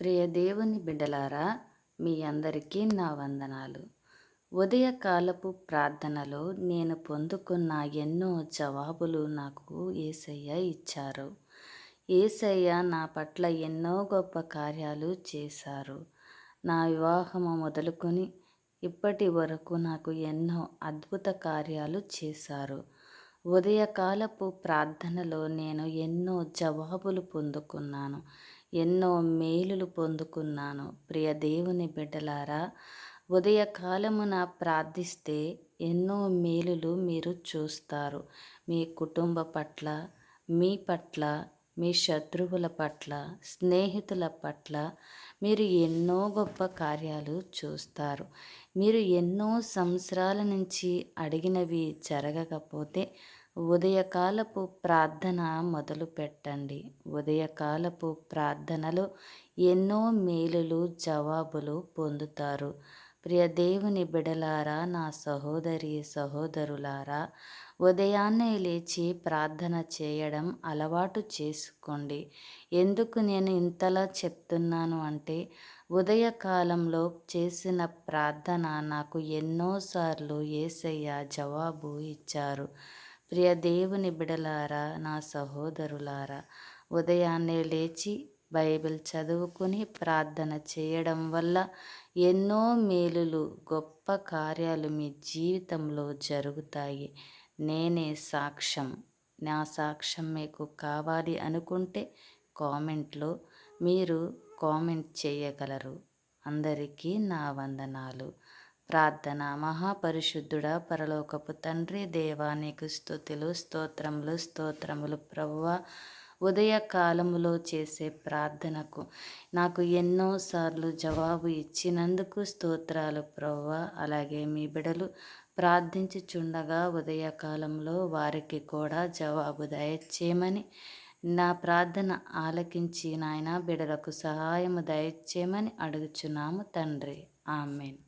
ప్రియ దేవుని బిడ్డలారా మీ అందరికీ నా వందనాలు. ఉదయకాలపు ప్రార్థనలో నేను పొందుకున్న ఎన్నో జవాబులు నాకు ఏసయ్య ఇచ్చారు. ఏసయ్య నా పట్ల ఎన్నో గొప్ప కార్యాలు చేశారు. నా వివాహము మొదలుకొని ఇప్పటి వరకు నాకు ఎన్నో అద్భుత కార్యాలు చేశారు. ఉదయకాలపు ప్రార్థనలో నేను ఎన్నో జవాబులు పొందుకున్నాను. ఎన్నో మేలులు పొందుకున్నాను. ప్రియ దేవుని బిడ్డలారా ఉదయకాలమున ప్రార్థిస్తే ఎన్నో మేలులు మీరు చూస్తారు. మీ కుటుంబ పట్ల మీ పట్ల మీ శత్రువుల పట్ల స్నేహితుల పట్ల మీరు ఎన్నో గొప్ప కార్యాలు చూస్తారు. మీరు ఎన్నో సంవత్సరాల నుంచి అడిగినవి జరగకపోతే ఉదయకాలపు ప్రార్థన మొదలు పెట్టండి. ఉదయకాలపు ప్రార్థనలో ఎన్నో మేలులు జవాబులు పొందుతారు. ప్రియ దేవుని బిడలారా నా సహోదరి సహోదరులారా ఉదయాన్నే లేచి ప్రార్థన చేయడం అలవాటు చేసుకోండి. ఎందుకు నేను ఇంతలా చెప్తున్నాను అంటే ఉదయకాలంలో చేసిన ప్రార్థన నాకు ఎన్నోసార్లు ఏసయ్య జవాబు ఇచ్చారు. ప్రియ దేవుని బిడలారా నా సహోదరులారా ఉదయాన్నే లేచి బైబిల్ చదువుకుని ప్రార్థన చేయడం వల్ల ఎన్నో మేలులు గొప్ప కార్యాలు మీ జీవితంలో జరుగుతాయి. నేనే సాక్ష్యం. నా సాక్ష్యం మీకు కావాలి అనుకుంటే కామెంట్లో మీరు కామెంట్ చేయగలరు. అందరికీ నా వందనాలు. ప్రార్థన. మహాపరిశుద్ధుడ పరలోకపు తండ్రి దేవానికి స్థుతులు స్తోత్రములు స్తోత్రములు ప్రభువ. ఉదయకాలములో చేసే ప్రార్థనకు నాకు ఎన్నోసార్లు జవాబు ఇచ్చినందుకు స్తోత్రాలు ప్రవ్వ అలాగే మీ బిడలు ప్రార్థించుచుండగా ఉదయకాలంలో వారికి కూడా జవాబు దయచేయమని నా ప్రార్థన ఆలకించి నాయన బిడలకు సహాయము దయచేయమని అడుగుచున్నాము తండ్రి. ఆమెన్.